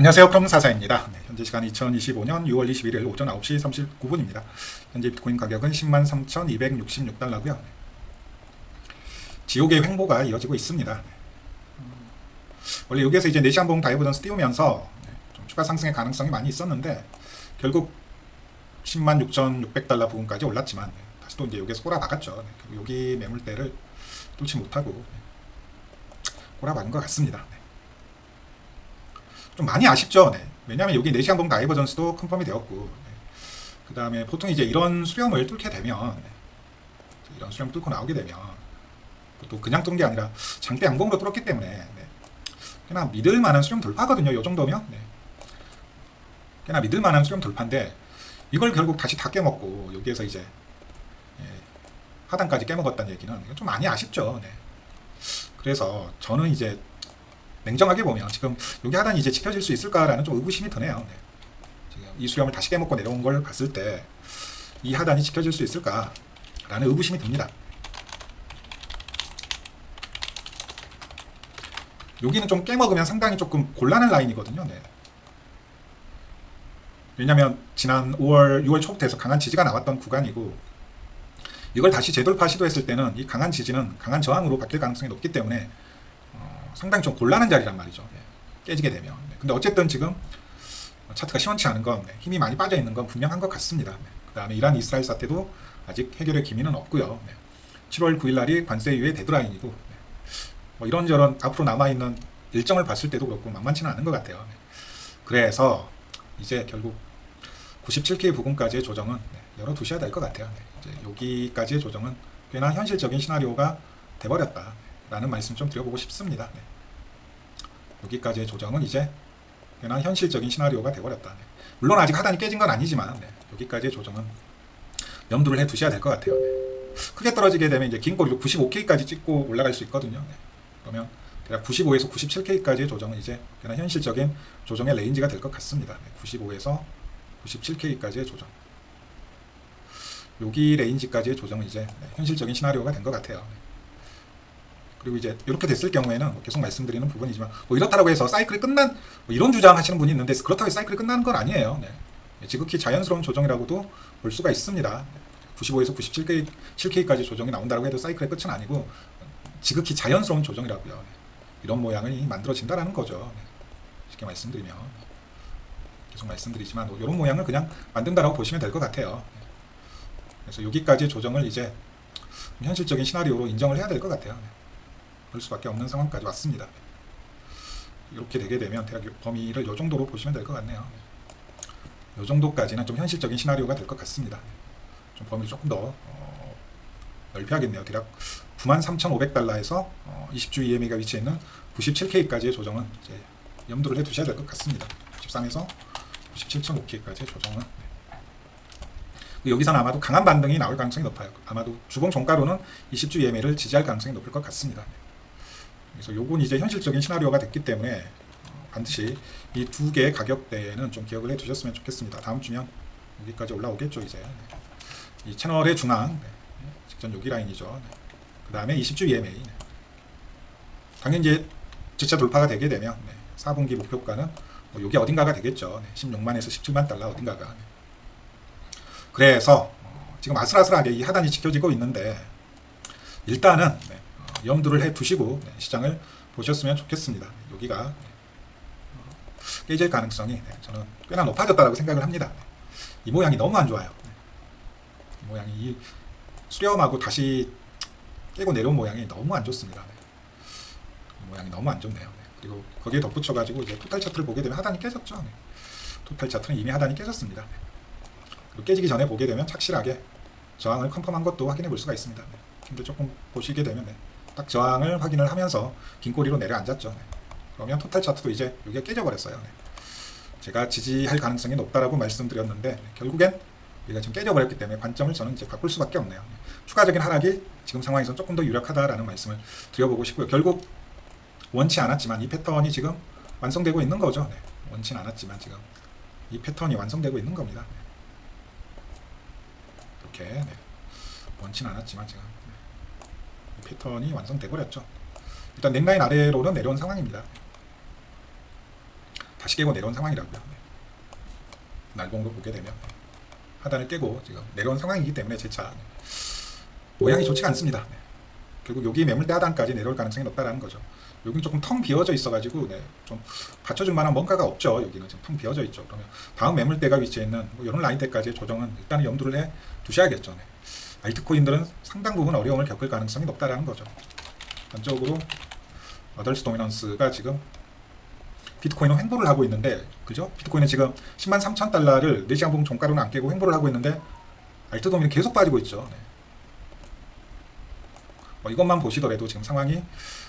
안녕하세요. 평사사입니다. 네, 현재 시간 2025년 6월 21일 오전 9시 39분입니다. 현재 비트코인 가격은 10만 3,266달러고요. 지옥의 횡보가 이어지고 있습니다. 네. 음, 원래 여기에서 이제 4시간 봉 다이버전스 띄우면서 네, 좀 추가 상승의 가능성이 많이 있었는데 결국 10만 6,600달러 부분까지 올랐지만 네, 다시 또 이제 여기에서 꼬라박았죠. 네, 여기 매물대를 뚫지 못하고 네, 꼬라박은 것 같습니다. 네. 좀 많이 아쉽죠. 네. 왜냐하면 여기 4시간 봉 다이버전스도 컨펌이 되었고 네. 그 다음에 보통 이제 이런 수렴을 뚫게 되면 네. 이런 수렴 뚫고 나오게 되면 또 그냥 뚫은 게 아니라 장대 양봉으로 뚫었기 때문에 네. 꽤나 믿을 만한 수렴 돌파거든요. 이 정도면 네. 꽤나 믿을 만한 수렴 돌파인데 이걸 결국 다시 다 깨먹고 여기에서 이제 예, 하단까지 깨먹었다는 얘기는 좀 많이 아쉽죠. 네. 그래서 저는 이제 냉정하게 보면 지금 여기 하단이 이제 지켜질 수 있을까라는 좀 의구심이 드네요. 네. 지금 이 수렴을 다시 깨먹고 내려온 걸 봤을 때 이 하단이 지켜질 수 있을까라는 의구심이 듭니다. 여기는 좀 깨먹으면 상당히 조금 곤란한 라인이거든요. 네. 왜냐하면 지난 5월, 6월 초부터 해서 강한 지지가 나왔던 구간이고 이걸 다시 재돌파 시도했을 때는 이 강한 지지는 강한 저항으로 바뀔 가능성이 높기 때문에 어, 상당히 좀 곤란한 자리란 말이죠. 네. 깨지게 되면. 네. 근데 어쨌든 지금 차트가 시원치 않은 건 네. 힘이 많이 빠져 있는 건 분명한 것 같습니다. 네. 그 다음에 이란 이스라엘 사태도 아직 해결의 기미는 없고요. 네. 7월 9일 날이 관세 이후의 데드라인이고 네. 뭐 이런저런 앞으로 남아 있는 일정을 봤을 때도 그렇고 만만치는 않은 것 같아요. 네. 그래서 이제 결국 97K 부근까지의 조정은 네, 열어두셔야 될 것 같아요. 네. 이제 여기까지의 조정은 꽤나 현실적인 시나리오가 돼버렸다 라는 말씀 좀 드려보고 싶습니다. 네. 여기까지의 조정은 이제 꽤나 현실적인 시나리오가 돼버렸다. 네. 물론 아직 하단이 깨진 건 아니지만 네. 여기까지의 조정은 염두를 해 두셔야 될 것 같아요. 네. 크게 떨어지게 되면 이제 긴 꼬리로 95K까지 찍고 올라갈 수 있거든요. 네. 그러면 대략 95에서 97K까지의 조정은 이제 꽤나 현실적인 조정의 레인지가 될 것 같습니다. 네. 95에서 97K까지의 조정. 여기 레인지까지의 조정은 이제 네, 현실적인 시나리오가 된 것 같아요. 네. 그리고 이제 이렇게 됐을 경우에는 뭐 계속 말씀드리는 부분이지만 뭐 이렇다고 해서 사이클이 끝난 뭐 이런 주장하시는 분이 있는데 그렇다고 해서 사이클이 끝나는 건 아니에요. 네. 네, 지극히 자연스러운 조정이라고도 볼 수가 있습니다. 95에서 97K, 7K까지 조정이 나온다고 해도 사이클의 끝은 아니고 지극히 자연스러운 조정이라고요. 네. 이런 모양이 만들어진다라는 거죠. 네. 쉽게 말씀드리면 계속 말씀드리지만 뭐 이런 모양을 그냥 만든다라고 보시면 될 것 같아요. 네. 그래서 여기까지 조정을 이제 현실적인 시나리오로 인정을 해야 될 것 같아요. 네. 그럴 수밖에 없는 상황까지 왔습니다. 이렇게 되게 되면 대략 범위를 이 정도로 보시면 될 것 같네요. 이 정도까지는 좀 현실적인 시나리오가 될 것 같습니다. 좀 범위를 조금 더 어, 넓혀야겠네요. 대략 93,500달러에서 어, 20주 EMA가 위치해 있는 97K까지의 조정은 이제 염두를 해 두셔야 될 것 같습니다. 93에서 97.5K까지의 조정은 네. 여기서는 아마도 강한 반등이 나올 가능성이 높아요. 아마도 주봉 종가로는 20주 EMA를 지지할 가능성이 높을 것 같습니다. 그래서 요건 이제 현실적인 시나리오가 됐기 때문에 어, 반드시 이 두 개의 가격대에는 좀 기억을 해 두셨으면 좋겠습니다. 다음 주면 여기까지 올라오겠죠 이제 네. 이 채널의 중앙 네. 직전 여기 라인이죠. 네. 그 다음에 20주 EMA 네. 당연히 이제 직차 돌파가 되게 되면 네. 4분기 목표가는 뭐 여기 어딘가가 되겠죠. 네. 16만에서 17만 달러 어딘가가 네. 그래서 어, 지금 아슬아슬하게 이 하단이 지켜지고 있는데 일단은 네. 어, 염두를 해 두시고 네. 시장을 보셨으면 좋겠습니다. 네. 여기가 네. 어, 깨질 가능성이 네. 저는 꽤나 높아졌다고 생각을 합니다. 네. 이 모양이 너무 안 좋아요. 네. 이 모양이 이 수렴하고 다시 깨고 내려온 모양이 너무 안 좋습니다. 모양이 너무 안 좋네요. 네. 그리고 거기에 덧붙여가지고 이제 토탈 차트를 보게 되면 하단이 깨졌죠. 네. 토탈 차트는 이미 하단이 깨졌습니다. 깨지기 전에 보게 되면 착실하게 저항을 컨펌한 것도 확인해 볼 수가 있습니다. 네. 근데 조금 보시게 되면 네. 딱 저항을 확인을 하면서 긴 꼬리로 내려앉았죠. 네. 그러면 토탈 차트도 이제 이게 깨져버렸어요. 네. 제가 지지할 가능성이 높다라고 말씀드렸는데 네. 결국엔 지금 깨져버렸기 때문에 관점을 저는 이제 바꿀 수밖에 없네요. 네. 추가적인 하락이 지금 상황에서 조금 더 유력하다라는 말씀을 드려보고 싶고요. 결국 원치 않았지만 이 패턴이 지금 완성되고 있는 거죠. 네. 원치 않았지만 지금 이 패턴이 완성되고 있는 겁니다. 네. 이렇게 네. 원치 않았지만 지금 패턴이 완성돼 버렸죠. 일단 넥라인 아래로는 내려온 상황입니다. 다시 깨고 내려온 상황이라고요. 네. 날봉으로 보게 되면 네. 하단을 깨고 지금 내려온 상황이기 때문에 네. 모양이 좋지가 않습니다. 네. 결국 여기 매물대 하단까지 내려올 가능성이 높다라는 거죠. 여기는 조금 텅 비어져 있어가지고 네, 좀 받쳐줄 만한 뭔가가 없죠. 여기는 지금 텅 비어져 있죠. 그러면 다음 매물대가 위치해 있는 뭐 이런 라인대까지의 조정은 일단은 염두를 해 두셔야겠죠. 네. 알트코인들은 상당 부분 어려움을 겪을 가능성이 높다라는 거죠. 전적으로 어덜스 도미넌스가 지금 비트코인은 횡보를 하고 있는데 그죠? 비트코인은 지금 10만 3천 달러를 4시간 봉 종가로는 안 깨고 횡보를 하고 있는데 알트 도미는 계속 빠지고 있죠. 네. 뭐 이것만 보시더라도 지금 상황이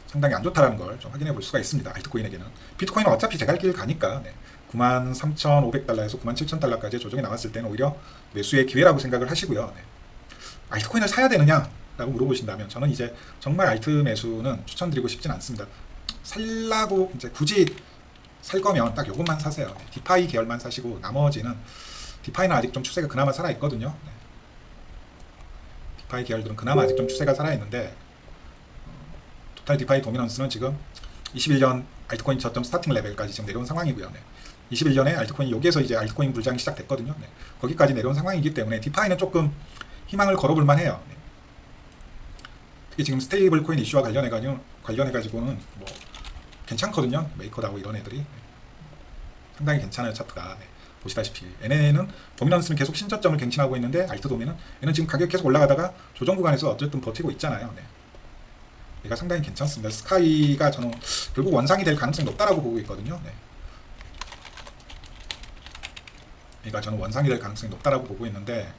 상당히 안 좋다는 걸 좀 확인해 볼 수가 있습니다. 알트코인에게는. 비트코인은 어차피 제갈 길 가니까 네. 93,500달러에서 97,000달러까지 조정이 나왔을 때는 오히려 매수의 기회라고 생각을 하시고요. 네. 알트코인을 사야 되느냐? 라고 물어보신다면 저는 이제 정말 알트 매수는 추천드리고 싶진 않습니다. 살라고 이제 굳이 살 거면 딱 요것만 사세요. 네. 디파이 계열만 사시고 나머지는 디파이는 아직 좀 추세가 그나마 살아 있거든요. 네. 디파이 계열들은 그나마 아직 좀 추세가 살아 있는데 토탈 디파이 도미넌스는 지금 21년 알트코인 저점 스타팅 레벨까지 지금 내려온 상황이고요. 네. 21년에 알트코인 여기에서 이제 알트코인 불장이 시작됐거든요. 네. 거기까지 내려온 상황이기 때문에 디파이는 조금 희망을 걸어볼 만해요. 네. 특히 지금 스테이블 코인 이슈와 관련해 가지고 관련해 가지고는 뭐 괜찮거든요. 메이커다고 이런 애들이 네. 상당히 괜찮아요 차트가. 네. 보시다시피 NN은 도미넌스는 계속 신저점을 갱신하고 있는데 알트 도미는 얘는 지금 가격 계속 올라가다가 조정 구간에서 어쨌든 버티고 있잖아요. 네. 얘가 상당히 괜찮습니다. 스카이가 저는 결국 원상이 될 가능성이 높다라고 보고 있거든요. 네. 얘가 저는 원상이 될 가능성이 높다라고 보고 있는데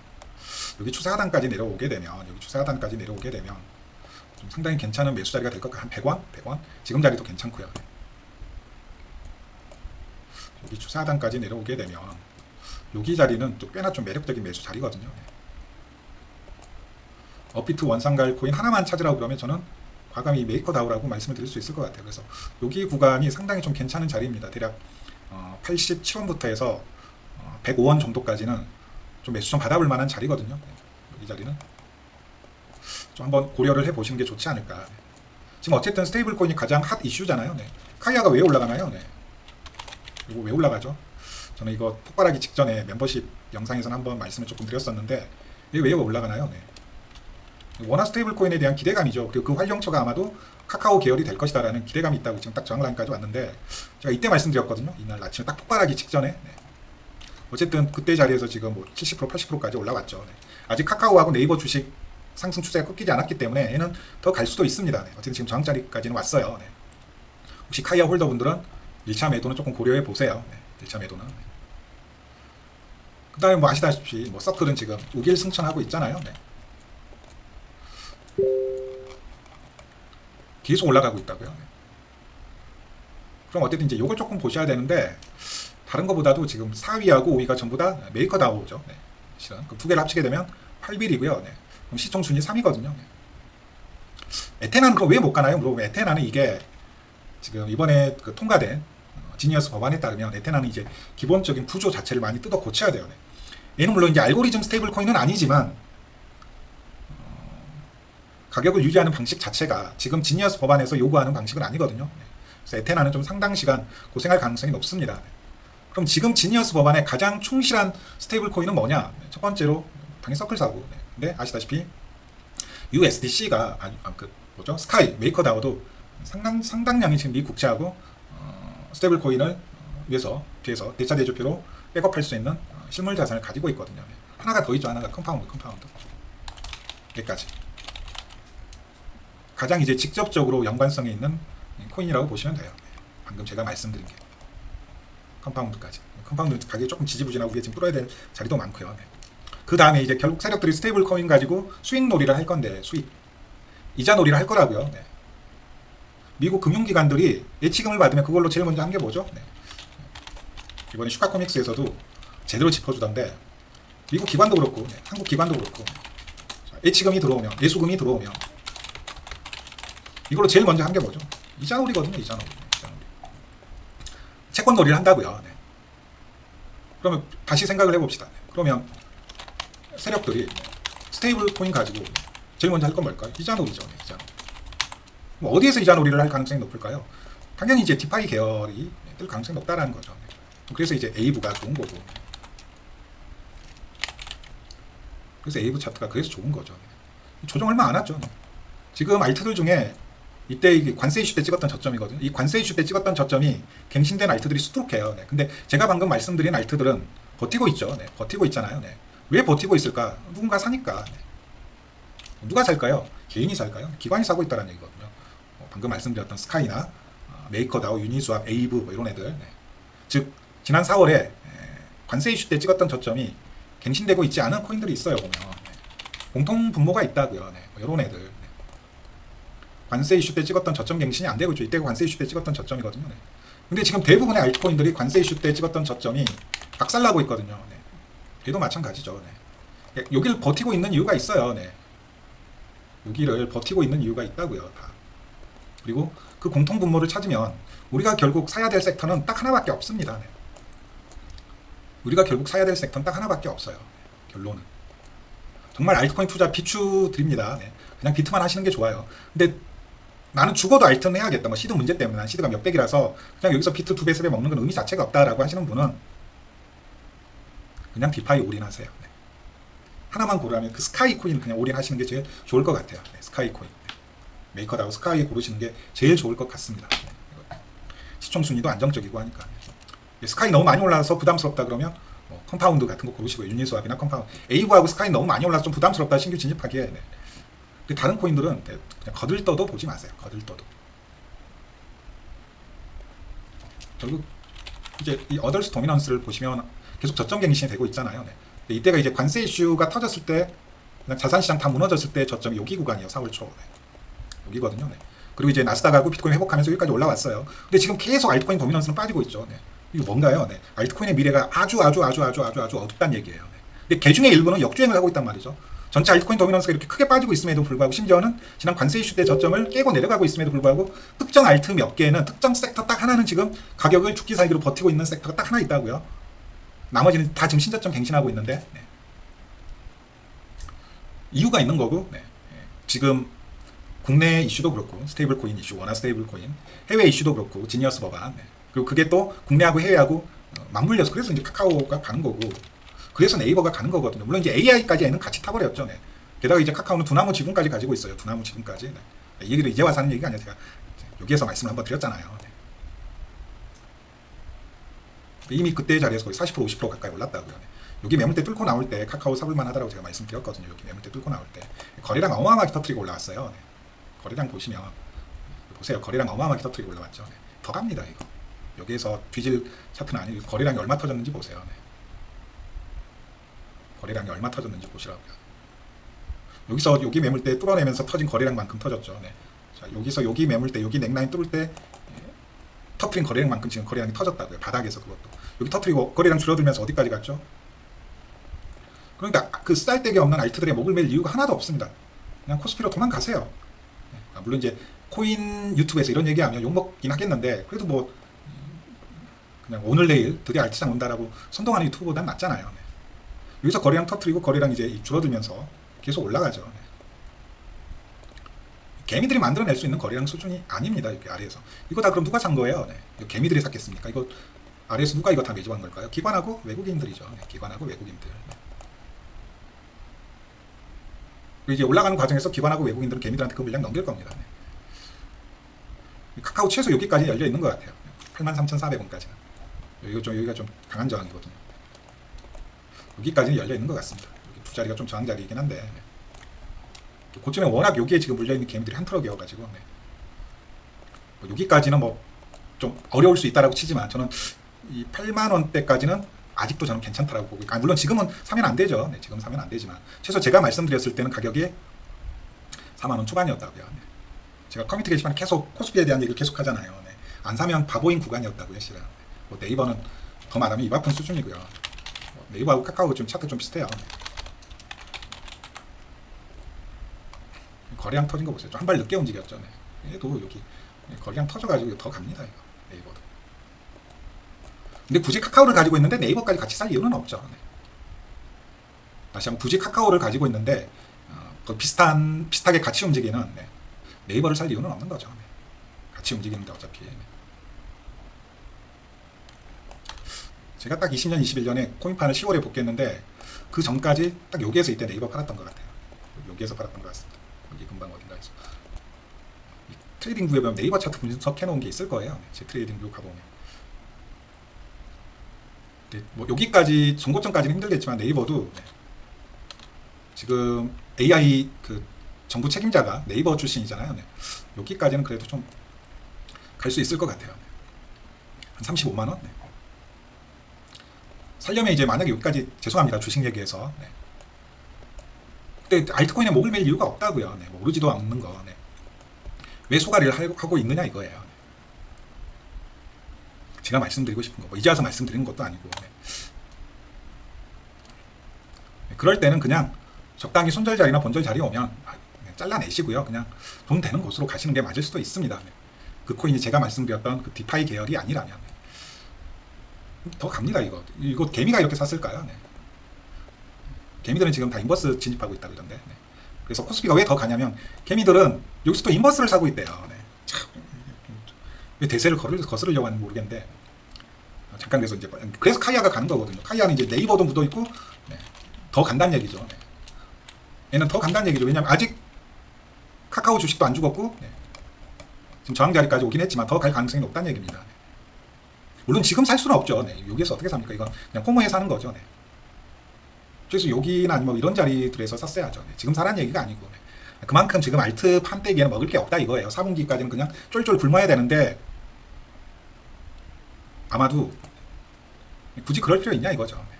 여기 추세 하단까지 내려오게 되면 여기 추세 하단까지 내려오게 되면 좀 상당히 괜찮은 매수 자리가 될 것 같아요. 한 100원? 100원? 지금 자리도 괜찮고요. 네. 여기 추세 하단까지 내려오게 되면 여기 자리는 또 꽤나 좀 매력적인 매수 자리거든요. 네. 업비트 원상갈 코인 하나만 찾으라고 그러면 저는 과감히 메이커다우라고 말씀을 드릴 수 있을 것 같아요. 그래서 여기 구간이 상당히 좀 괜찮은 자리입니다. 대략 어, 87원부터 해서 어, 105원 정도까지는 좀 매수 좀 받아볼 만한 자리거든요. 네. 여기 자리는 좀 한번 고려를 해 보시는 게 좋지 않을까. 네. 지금 어쨌든 스테이블 코인이 가장 핫 이슈잖아요. 네. 카이아가 왜 올라가나요? 네. 이거 왜 올라가죠? 저는 이거 폭발하기 직전에 멤버십 영상에서는 한번 말씀을 조금 드렸었는데 왜 올라가나요? 네. 워낙 스테이블 코인에 대한 기대감이죠. 그리고 그 활용처가 아마도 카카오 계열이 될 것이다라는 기대감이 있다고 지금 딱 저항 라인까지 왔는데 제가 이때 말씀드렸거든요. 이날 아침에 딱 폭발하기 직전에. 네. 어쨌든 그때 자리에서 지금 뭐 70% 80%까지 올라왔죠. 네. 아직 카카오하고 네이버 주식 상승 추세가 꺾이지 않았기 때문에 얘는 더 갈 수도 있습니다. 네. 어쨌든 지금 저항 자리까지는 왔어요. 네. 혹시 카이아 홀더분들은 1차 매도는 조금 고려해 보세요. 네. 1차 매도는. 네. 그 다음에 뭐 아시다시피 뭐 서클은 지금 우길 승천하고 있잖아요. 네. 계속 올라가고 있다고요. 네. 그럼 어쨌든 이제 요걸 조금 보셔야 되는데 다른 것보다도 지금 4위하고 5위가 전부 다 메이커 다우죠. 네. 실은 그두 개를 합치게 되면 8빌이고요. 네. 그럼 시총 순위 3위거든요. 네. 에테나는 그럼 왜 못 가나요? 물어보면 에테나는 이게 지금 이번에 그 통과된 어, 지니어스 법안에 따르면 에테나는 이제 기본적인 구조 자체를 많이 뜯어 고쳐야 돼요. 네. 얘는 물론 이제 알고리즘 스테이블 코인은 아니지만 가격을 유지하는 방식 자체가 지금 지니어스 법안에서 요구하는 방식은 아니거든요. 네. 그래서 에테나는 좀 상당 시간 고생할 가능성이 높습니다. 네. 그럼 지금 지니어스 법안에 가장 충실한 스테이블 코인은 뭐냐? 네, 첫 번째로 당연히 서클사고. 근데 아시다시피 USDC가 아니 아, 그 뭐죠? 스카이 메이커 다오도 상당 상당량이 지금 미 국채하고 어, 스테이블 코인을 어, 위해서 뒤에서 대차 대조표로 백업할 수 있는 어, 실물 자산을 가지고 있거든요. 네. 하나가 더 있죠. 하나가 컴파운드 컴파운드. 여기까지. 가장 이제 직접적으로 연관성이 있는 코인이라고 보시면 돼요. 방금 제가 말씀드린 게 컴파운드까지. 컴파운드 가격이 조금 지지부진하고 이게 지금 뚫어야 될 자리도 많고요. 네. 그 다음에 이제 결국 세력들이 스테이블 코인 가지고 수익 놀이를 할 건데 수익 이자 놀이를 할 거라고요. 네. 미국 금융기관들이 예치금을 받으면 그걸로 제일 먼저 한 게 뭐죠? 네. 이번에 슈카 코믹스에서도 제대로 짚어주던데 미국 기관도 그렇고 네. 한국 기관도 그렇고 예치금이 들어오면 예수금이 들어오면 이걸로 제일 먼저 한 게 뭐죠? 이자 놀이거든요, 이자 놀이. 채권놀이를 한다고요. 네. 그러면 다시 생각을 해봅시다. 네. 그러면 세력들이 스테이블 코인 가지고 제일 먼저 할 건 뭘까요? 이자놀이죠, 네, 이자놀이. 뭐 어디에서 이자놀이를 할 가능성이 높을까요? 당연히 이제 디파이 계열이 뜰 가능성이 높다라는 거죠. 네. 그래서 이제 에이브가 좋은 거고. 그래서 에이브 차트가 그래서 좋은 거죠. 네. 조정 얼마 안 왔죠. 네. 지금 알트들 중에 이때 이게 관세 이슈 때 찍었던 저점이거든요. 이 관세 이슈 때 찍었던 저점이 갱신된 알트들이 수두룩해요. 네. 근데 제가 방금 말씀드린 알트들은 버티고 있죠. 네. 버티고 있잖아요. 네. 왜 버티고 있을까? 누군가 사니까. 네. 누가 살까요? 개인이 살까요? 기관이 사고 있다는 얘기거든요. 어, 방금 말씀드렸던 스카이나 어, 메이커다오, 유니스왑, 에이브 뭐 이런 애들. 네. 즉 지난 4월에 에, 관세 이슈 때 찍었던 저점이 갱신되고 있지 않은 코인들이 있어요. 보면 네. 공통 분모가 있다고요. 네. 뭐 이런 애들. 네. 관세 이슈 때 찍었던 저점 갱신이 안 되고 있죠. 이때 관세 이슈 때 찍었던 저점이거든요. 네. 근데 지금 대부분의 알트코인들이 관세 이슈 때 찍었던 저점이 박살나고 있거든요. 네. 얘도 마찬가지죠. 네. 여기를 버티고 있는 이유가 있어요. 네. 여기를 버티고 있는 이유가 있다고요. 다. 그리고 그 공통 분모를 찾으면 우리가 결국 사야 될 섹터는 딱 하나밖에 없습니다. 네. 우리가 결국 사야 될 섹터는 딱 하나밖에 없어요. 네. 결론은. 정말 알트코인 투자 비추 드립니다. 네. 그냥 비트만 하시는 게 좋아요. 근데 나는 죽어도 알트는 해야겠다. 뭐 시드 문제 때문에 난 시드가 몇 백이라서 그냥 여기서 비트 두 배, 세 배 먹는 건 의미 자체가 없다라고 하시는 분은 그냥 비파이 올인하세요. 네. 하나만 고르면 그 스카이 코인 그냥 올인하시는 게 제일 좋을 것 같아요. 네, 스카이 코인. 메이커다고 스카이 고르시는 게 제일 좋을 것 같습니다. 네. 시총 순위도 안정적이고 하니까. 네, 스카이 너무 많이 올라서 부담스럽다 그러면 뭐 컴파운드 같은 거 고르시고요. 유니스왑이나 컴파운드. 에이브하고 스카이 너무 많이 올라서 좀 부담스럽다 신규 진입하기에. 네. 다른 코인들은 네, 그냥 거들떠도 보지 마세요. 거들떠도. 결국 이제 이 어덜스 도미넌스를 보시면 계속 저점 갱신이 되고 있잖아요. 네. 이때가 이제 관세 이슈가 터졌을 때 자산시장 다 무너졌을 때 저점이 여기 구간이에요. 4월 초. 네. 여기거든요. 네. 그리고 이제 나스닥하고 비트코인 회복하면서 여기까지 올라왔어요. 근데 지금 계속 알트코인 도미넌스는 빠지고 있죠. 네. 이거 뭔가요? 네. 알트코인의 미래가 아주 아주 아주 아주 아주 아주 어둡다는 얘기예요. 네. 근데 개 중에 일부는 역주행을 하고 있단 말이죠. 전체 알트코인 도미넌스가 이렇게 크게 빠지고 있음에도 불구하고 심지어는 지난 관세 이슈 때 저점을 깨고 내려가고 있음에도 불구하고 특정 알트 몇 개는 특정 섹터 딱 하나는 지금 가격을 죽기 살기로 버티고 있는 섹터가 딱 하나 있다고요. 나머지는 다 지금 신저점 갱신하고 있는데 네. 이유가 있는 거고 네. 네. 지금 국내 이슈도 그렇고 스테이블 코인 이슈, 원화 스테이블 코인, 해외 이슈도 그렇고 지니어스 법안 네. 그리고 그게 또 국내하고 해외하고 어, 맞물려서 그래서 이제 카카오가 가는 거고 그래서 네이버가 가는 거거든요. 물론 이제 AI까지 얘는 같이 타버렸죠. 네. 게다가 이제 카카오는 두나무 지분까지 가지고 있어요. 두나무 지분까지. 네. 이 얘기를 이제 와서 하는 얘기가 아니라 제가 여기에서 말씀을 한번 드렸잖아요. 네. 이미 그때 자리에서 거의 40% 50% 가까이 올랐다고요. 네. 여기 매물대 뚫고 나올 때 카카오 사볼만 하다라고 제가 말씀드렸거든요. 여기 매물대 뚫고 나올 때 거래량 어마어마하게 터트리고 올라왔어요. 네. 거래량 보시면 보세요. 거래량 어마어마하게 터트리고 올라왔죠. 네. 더 갑니다 이거. 여기에서 뒤질 차트는 아니고 거래량이 얼마 터졌는지 보세요. 네. 거래량이 얼마 터졌는지 보시라고요. 여기서 여기 매물대 뚫어내면서 터진 거래량만큼 터졌죠. 네. 자 여기서 여기 매물대 여기 넥라인 뚫을 때 예, 터트린 거래량만큼 지금 거래량이 터졌다고요. 바닥에서 그것도 여기 터트리고 거래량 줄어들면서 어디까지 갔죠? 그러니까 그 쌀데기 없는 알트들의 목을 맬 이유가 하나도 없습니다. 그냥 코스피로 도망가세요. 네. 아, 물론 이제 코인 유튜브에서 이런 얘기하면 욕 먹긴 하겠는데 그래도 뭐 그냥 오늘 내일 드디어 알트장 온다라고 선동하는 유튜브보단 낫잖아요. 네. 여기서 거래량 터트리고 거래량 이제 줄어들면서 계속 올라가죠. 네. 개미들이 만들어낼 수 있는 거래량 수준이 아닙니다. 여기 아래에서 이거 다 그럼 누가 산 거예요? 네. 개미들이 샀겠습니까? 이거 아래에서 누가 이거 다 매집한 걸까요? 기관하고 외국인들이죠. 네. 기관하고 외국인들. 네. 이제 올라가는 과정에서 기관하고 외국인들은 개미들한테 그 물량 넘길 겁니다. 네. 카카오 최소 여기까지 열려 있는 것 같아요. 83,400원까지는. 여기가 좀 여기가 좀 강한 저항이거든요. 여기까지는 열려 있는 것 같습니다. 두 자리가 좀 저항 자리이긴 한데 네. 고점에 워낙 여기에 지금 물려 있는 개미들이 한 트럭이어가지고 네. 뭐 여기까지는 뭐 좀 어려울 수 있다라고 치지만 저는 이 8만 원대까지는 아직도 저는 괜찮다라고 보고 아, 물론 지금은 사면 안 되죠. 네, 지금 사면 안 되지만 최소 제가 말씀드렸을 때는 가격이 4만 원 초반이었다고요. 네. 제가 커뮤니티 게시판에 계속 코스피에 대한 얘기를 계속 하잖아요. 네. 안 사면 바보인 구간이었다고요, 실은. 뭐 네이버는 더 말하면 입 아픈 수준이고요. 뭐 네이버하고 카카오 좀 차트 좀 비슷해요. 거래량 터진 거 보세요. 한발 늦게 움직였죠. 네. 얘도 여기 거래량 터져가지고 더 갑니다. 이거 네이버도. 근데 굳이 카카오를 가지고 있는데 네이버까지 같이 살 이유는 없죠. 네. 다시 한번 굳이 카카오를 가지고 있는데 어, 그 비슷한 비슷하게 같이 움직이는 네. 네이버를 살 이유는 없는 거죠. 네. 같이 움직이는데 어차피. 네. 제가 딱 20년, 21년에 코인판을 10월에 복귀했는데 그 전까지 딱 여기에서 이때 네이버 팔았던 것 같아요. 여기에서 팔았던 것 같습니다. 여기 금방 어딘가에서. 이 트레이딩 뷰에 보면 네이버 차트 분석해 놓은 게 있을 거예요. 제 트레이딩 뷰 가보면. 네, 뭐 여기까지 전고점까지는 힘들겠지만 네이버도 네. 지금 AI 그 정부 책임자가 네이버 출신이잖아요. 네. 여기까지는 그래도 좀 갈 수 있을 것 같아요. 한 35만 원. 네. 살려면 이제 만약에 여기까지 죄송합니다 주식 얘기해서. 네. 근데 알트코인에 목을 맬 이유가 없다고요. 네. 뭐 오르지도 않는 거. 네. 왜 소가리를 할- 하고 있느냐 이거예요. 네. 제가 말씀드리고 싶은 거, 뭐 이제 와서 말씀드리는 것도 아니고. 네. 네, 그럴 때는 그냥 적당히 손절 자리나 본절 자리 오면 아, 잘라내시고요. 그냥 돈 되는 곳으로 가시는 게 맞을 수도 있습니다. 네. 그 코인이 제가 말씀드렸던 그 디파이 계열이 아니라면 네. 더 갑니다 이거. 이거 개미가 이렇게 샀을까요? 네. 개미들은 지금 다 인버스 진입하고 있다 그러던데. 네. 그래서 코스피가 왜 더 가냐면 개미들은 여기서 또 인버스를 사고 있대요. 네. 참, 왜 대세를 거를, 거스르려고 하는지 모르겠는데 어, 잠깐 그래서 이제 그래서 카이아가 가는 거거든요. 카이아는 이제 네이버도 묻어 있고 네. 더 간다는 얘기죠. 네. 얘는 더 간다는 얘기죠. 왜냐면 아직 카카오 주식도 안 죽었고 네. 지금 저항 자리까지 오긴 했지만 더 갈 가능성이 높다는 얘기입니다. 네. 물론 지금 살 수는 없죠. 네. 여기에서 어떻게 삽니까? 이건 그냥 코모에 사는 거죠. 네. 그래서 여기나 뭐 이런 자리들에서 샀어야죠. 네. 지금 사라는 얘기가 아니고 네. 그만큼 지금 알트 판때기에는 먹을 게 없다 이거예요. 4분기까지는 그냥 쫄쫄 굶어야 되는데 아마도 굳이 그럴 필요 있냐 이거죠. 네.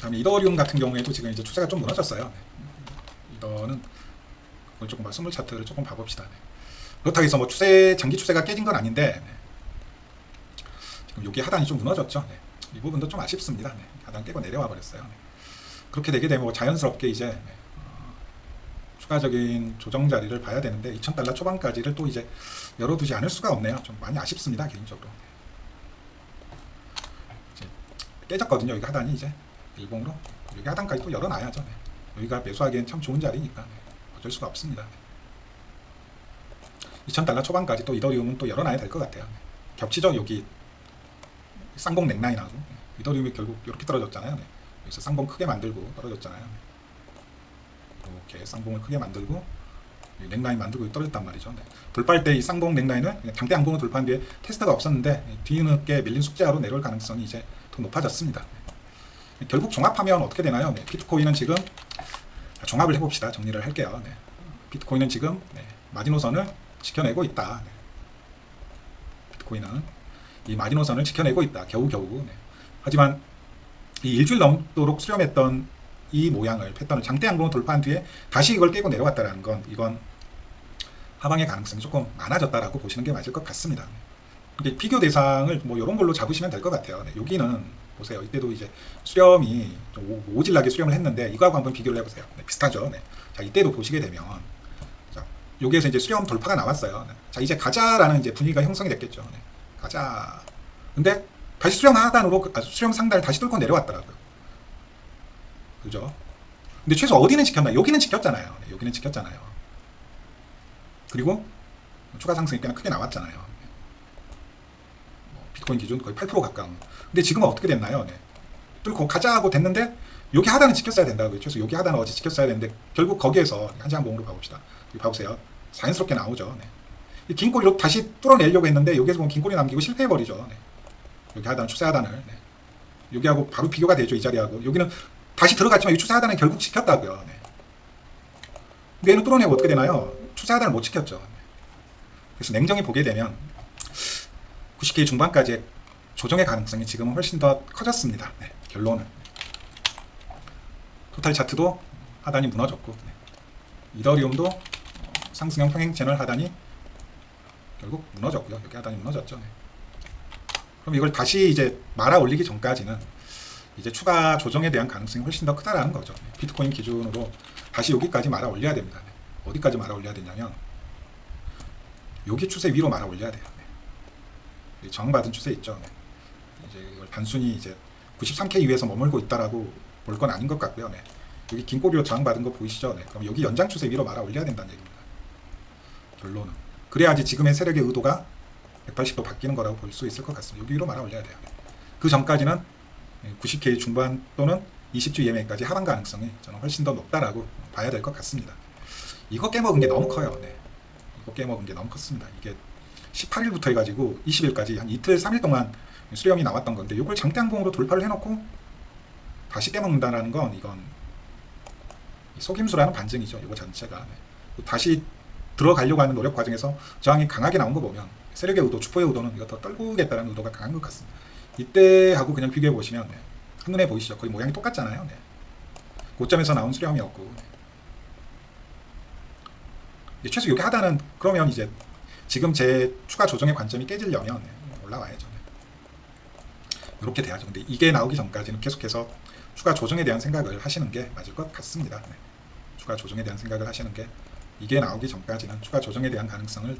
다음에 이더리움 같은 경우에도 지금 이제 추세가 좀 무너졌어요. 네. 이더는 그걸 조금 봐, 스물 차트를 조금 봐봅시다. 네. 그렇다고 해서 뭐 추세 장기 추세가 깨진 건 아닌데 네. 지금 여기 하단이 좀 무너졌죠. 네. 이 부분도 좀 아쉽습니다. 네. 하단 깨고 내려와 버렸어요. 네. 그렇게 되게 되면 뭐 자연스럽게 이제 네. 어, 추가적인 조정 자리를 봐야 되는데 2,000달러 초반까지를 또 이제 열어두지 않을 수가 없네요. 좀 많이 아쉽습니다 개인적으로. 이제 깨졌거든요. 여기 하단이 이제 일봉으로 여기 하단까지 또 열어놔야죠. 네. 여기가 매수하기엔 참 좋은 자리니까 네. 어쩔 수가 없습니다. 네. 2,000달러 초반까지 또 이더리움은 또 열어놔야 될 것 같아요. 네. 겹치죠 여기 쌍봉 넥라인하고 네. 이더리움이 결국 이렇게 떨어졌잖아요. 네. 여기서 쌍봉 크게 만들고 떨어졌잖아요. 네. 이렇게 쌍봉을 크게 만들고 이 넥라인 만들고 떨어졌단 말이죠. 네. 돌파할 때 이 쌍봉 그냥 장대 양봉을 돌파한 뒤에 테스트가 없었는데 이 뒤늦게 밀린 숙제하로 내려올 가능성이 이제 더 높아졌습니다. 네. 결국 종합하면 어떻게 되나요? 네. 비트코인은 지금 종합을 해봅시다. 정리를 할게요. 네. 비트코인은 지금 네. 마지노선을 지켜내고 있다. 네. 비트코인은 이 마지노선을 지켜내고 있다. 겨우겨우. 네. 하지만 이 일주일 넘도록 수렴했던 이 모양을 패턴을 장대 양봉을 돌파한 뒤에 다시 이걸 깨고 내려갔다라는 건 이건 하방의 가능성이 조금 많아졌다라고 보시는 게 맞을 것 같습니다. 근데 비교 대상을 뭐 이런 걸로 잡으시면 될 것 같아요. 네, 여기는 보세요. 이때도 이제 수렴이 좀 오- 오질나게 수렴을 했는데 이거하고 한번 비교를 해보세요. 네, 비슷하죠. 네. 자 이때도 보시게 되면 자 여기에서 이제 수렴 돌파가 나왔어요. 네. 자 이제 가자라는 이제 분위기가 형성이 됐겠죠. 네. 가자. 근데 다시 수렴 하단으로 그- 아, 수렴 상단을 다시 뚫고 내려왔더라고요. 그죠? 근데 최소 어디는 지켰나? 여기는 지켰잖아요. 네, 여기는 지켰잖아요. 그리고 추가 상승이 꽤나 크게 나왔잖아요. 뭐 비트코인 기준 거의 8% 가까운. 근데 지금은 어떻게 됐나요? 네. 뚫고 가자 하고 됐는데 여기 하단은 지켰어야 된다고요. 최소 여기 하단은 어제 지켰어야 되는데 결국 거기에서 한시항봉으로 봐봅시다. 봐보세요. 자연스럽게 나오죠. 네. 이긴 꼬리로 다시 뚫어내려고 했는데 여기에서 보면 긴 꼬리 남기고 실패해버리죠. 네. 여기 하단 추세 하단을 네. 여기하고 바로 비교가 되죠 이 자리하고 여기는 다시 들어갔지만 이 추세 하단은 결국 지켰다고요. 네. 얘는 뚫어내고 어떻게 되나요? 추세 하단을 못 지켰죠. 네. 그래서 냉정히 보게 되면 90K 중반까지의 조정의 가능성이 지금은 훨씬 더 커졌습니다. 네, 결론은 토탈 차트도 하단이 무너졌고 네. 이더리움도 어, 상승형 평행 채널 하단이 결국 무너졌고요. 여기 하단이 무너졌죠. 네. 그럼 이걸 다시 이제 말아 올리기 전까지는 이제 추가 조정에 대한 가능성이 훨씬 더 크다라는 거죠. 네. 비트코인 기준으로 다시 여기까지 말아 올려야 됩니다. 네. 어디까지 말아 올려야 되냐면 여기 추세 위로 말아 올려야 돼요. 네. 이 저항받은 추세 있죠. 네. 이제 이걸 단순히 이제 93K 위에서 머물고 있다라고 볼 건 아닌 것 같고요. 네. 여기 긴 꼬리로 저항받은 거 보이시죠? 네. 그럼 여기 연장 추세 위로 말아 올려야 된다는 얘기입니다. 결론은 그래야지 지금의 세력의 의도가 180도 바뀌는 거라고 볼 수 있을 것 같습니다. 여기 위로 말아 올려야 돼요. 그 전까지는 90K 중반 또는 20주 EMA까지 하방 가능성이 저는 훨씬 더 높다라고 봐야 될 것 같습니다. 이거 깨먹은 게 너무 커요. 네. 이거 깨먹은 게 너무 컸습니다. 이게 18일부터 해가지고 20일까지 한 이틀, 3일 동안 수렴이 나왔던 건데 이걸 장대항봉으로 돌파를 해놓고 다시 깨먹는다는 건 이건 속임수라는 반증이죠. 이거 자체가 네. 다시 들어가려고 하는 노력 과정에서 저항이 강하게 나온 거 보면 세력의 의도, 주포의 의도는 이거 더 떨구겠다는 의도가 강한 것 같습니다. 이때하고 그냥 비교해 보시면 네. 한눈에 보이시죠? 거의 모양이 똑같잖아요. 네. 고점에서 나온 수렴이었고 네. 이제 최소 여기 하단은 그러면 이제 지금 제 추가 조정의 관점이 깨지려면 네, 올라와야죠. 네. 이렇게 돼야죠. 근데 이게 나오기 전까지는 계속해서 추가 조정에 대한 생각을 하시는 게 맞을 것 같습니다. 네. 추가 조정에 대한 생각을 하시는 게 이게 나오기 전까지는 추가 조정에 대한 가능성을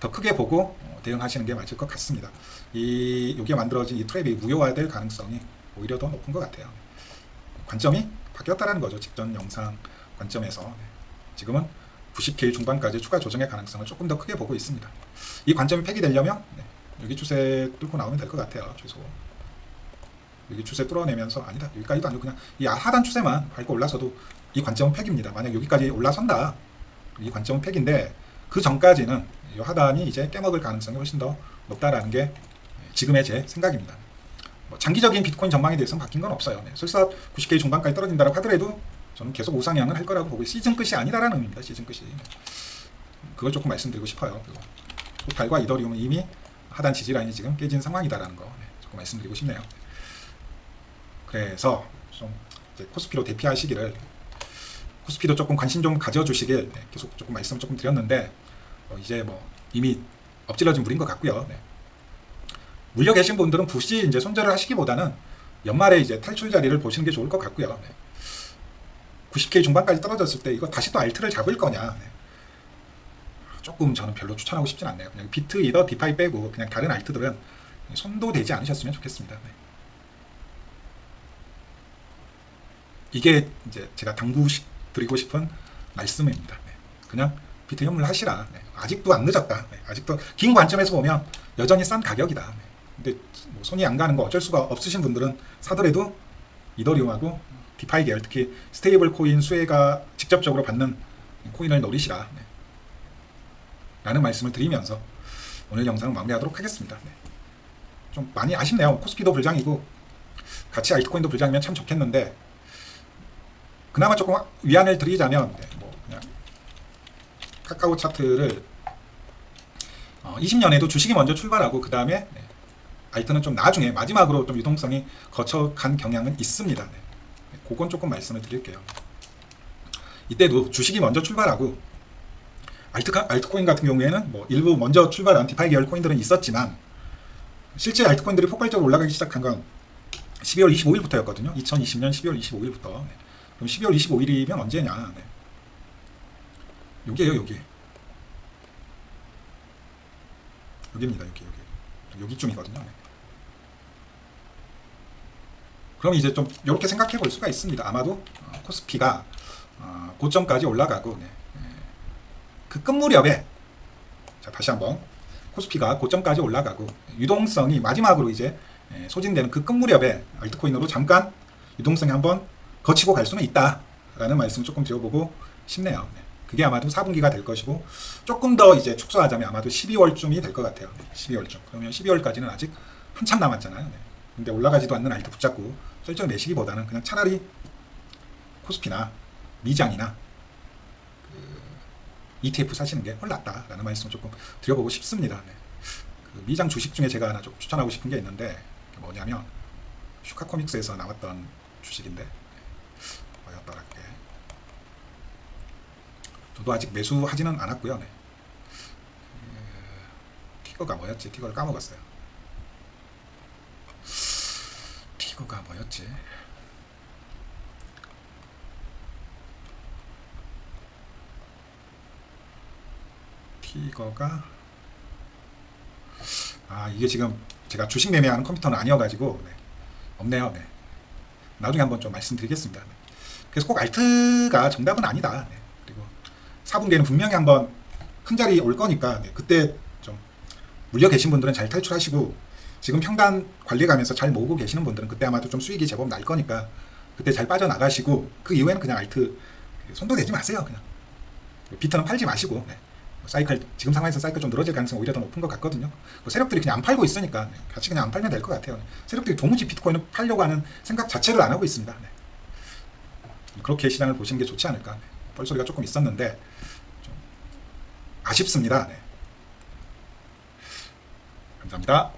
더 크게 보고 어, 대응하시는 게 맞을 것 같습니다. 이 여기에 만들어진 이 트랩이 무효화될 가능성이 오히려 더 높은 것 같아요. 관점이 바뀌었다라는 거죠. 직전 영상 관점에서 네. 지금은 90K 중반까지 추가 조정의 가능성을 조금 더 크게 보고 있습니다. 이 관점이 폐기되려면 네, 여기 추세 뚫고 나오면 될 것 같아요. 최소 여기 추세 뚫어내면서 아니다 여기까지도 아니고 그냥 이 하단 추세만 밟고 올라서도 이 관점은 폐기입니다. 만약 여기까지 올라선다 이 관점은 폐기인데 그 전까지는 이 하단이 이제 깨먹을 가능성이 훨씬 더 높다라는 게 지금의 제 생각입니다. 뭐 장기적인 비트코인 전망에 대해서는 바뀐 건 없어요. 네. 설사 90K 중반까지 떨어진다고 하더라도 저는 계속 우상향을 할 거라고 보고 시즌 끝이 아니다라는 의미입니다. 시즌 끝이. 그걸 조금 말씀드리고 싶어요. 그리고 토탈과 이더리움은 이미 하단 지지 라인이 지금 깨진 상황이다라는 거 네, 조금 말씀드리고 싶네요. 그래서 좀 코스피로 대피하시기를 코스피도 조금 관심 좀 가져주시길 네, 계속 조금 말씀 조금 드렸는데 어, 이제 뭐 이미 엎질러진 물인 것 같고요. 네. 물려 계신 분들은 굳이 이제 손절을 하시기보다는 연말에 이제 탈출 자리를 보시는 게 좋을 것 같고요. 네. 90K 중반까지 떨어졌을 때 이거 다시 또 알트를 잡을 거냐. 네. 조금 저는 별로 추천하고 싶진 않네요. 그냥 비트 이더 디파이 빼고 그냥 다른 알트들은 손도 대지 않으셨으면 좋겠습니다. 네. 이게 이제 제가 당부 드리고 싶은 말씀입니다. 네. 그냥 비트 현물 하시라. 네. 아직도 안 늦었다. 네. 아직도 긴 관점에서 보면 여전히 싼 가격이다. 네. 근데 뭐 손이 안 가는 거 어쩔 수가 없으신 분들은 사더라도 이더리움하고 디파이 계열 특히 스테이블 코인 수혜가 직접적으로 받는 코인을 노리시라. 네. 라는 말씀을 드리면서 오늘 영상을 마무리하도록 하겠습니다. 네. 좀 많이 아쉽네요. 코스피도 불장이고 같이 알트코인도 불장이면 참 좋겠는데 그나마 조금 위안을 드리자면 네, 뭐 그냥 카카오 차트를 어, 20년에도 주식이 먼저 출발하고 그 다음에 네, 알트는 좀 나중에 마지막으로 좀 유동성이 거쳐간 경향은 있습니다. 네. 네, 그건 조금 말씀을 드릴게요. 이때도 주식이 먼저 출발하고 알트 알트코인 같은 경우에는 뭐 일부 먼저 출발한 디파이 계열 코인들은 있었지만 실제 알트코인들이 폭발적으로 올라가기 시작한 건 12월 25일부터였거든요. 2020년 12월 25일부터. 네. 그럼 12월 25일이면 언제냐? 네. 여기에요, 여기. 여기입니다, 여기, 여기. 여기쯤이거든요. 네. 그럼 이제 좀 이렇게 생각해 볼 수가 있습니다. 아마도 어, 코스피가 어, 고점까지 올라가고 네. 그 끝무렵에 자 다시 한번 코스피가 고점까지 올라가고 유동성이 마지막으로 이제 예, 소진되는 그 끝무렵에 알트코인으로 잠깐 유동성이 한번 거치고 갈 수는 있다라는 말씀 조금 드려보고 싶네요. 네. 그게 아마도 4분기가 될 것이고 조금 더 이제 축소하자면 아마도 12월쯤이 될 것 같아요. 네, 12월쯤. 그러면 12월까지는 아직 한참 남았잖아요. 네. 근데 올라가지도 않는 알트 붙잡고 설정 내시기보다는 그냥 차라리 코스피나 미장이나 그 ETF 사시는 게훨 낫다라는 말씀 조금 드려보고 싶습니다. 네. 그 미장 주식 중에 제가 하나 좀 추천하고 싶은 게 있는데 뭐냐면 슈카코믹스에서 나왔던 주식인데 네. 뭐였더라 게 저도 아직 매수하지는 않았고요. 네. 그, 티거가 뭐였지? 티거를 까먹었어요. 티거가 뭐였지? 티거가 아 이게 지금 제가 주식 매매하는 컴퓨터는 아니어가지고 네. 없네요. 네. 나중에 한번 좀 말씀드리겠습니다. 네. 그래서 꼭 알트가 정답은 아니다. 네. 그리고 4분기에는 분명히 한번 큰 자리 올 거니까 네. 그때 좀 물려 계신 분들은 잘 탈출하시고 지금 평단 관리 가면서 잘 모으고 계시는 분들은 그때 아마도 좀 수익이 제법 날 거니까 그때 잘 빠져나가시고 그 이후에는 그냥 알트 손도 대지 마세요 그냥 비트는 팔지 마시고 네. 사이클 지금 상황에서 사이클 좀 늘어질 가능성이 오히려 더 높은 것 같거든요. 뭐 세력들이 그냥 안 팔고 있으니까 네, 같이 그냥 안 팔면 될 것 같아요. 세력들이 도무지 비트코인을 팔려고 하는 생각 자체를 안 하고 있습니다. 네. 그렇게 시장을 보시는 게 좋지 않을까. 네. 뻘소리가 조금 있었는데 좀 아쉽습니다. 네. 감사합니다.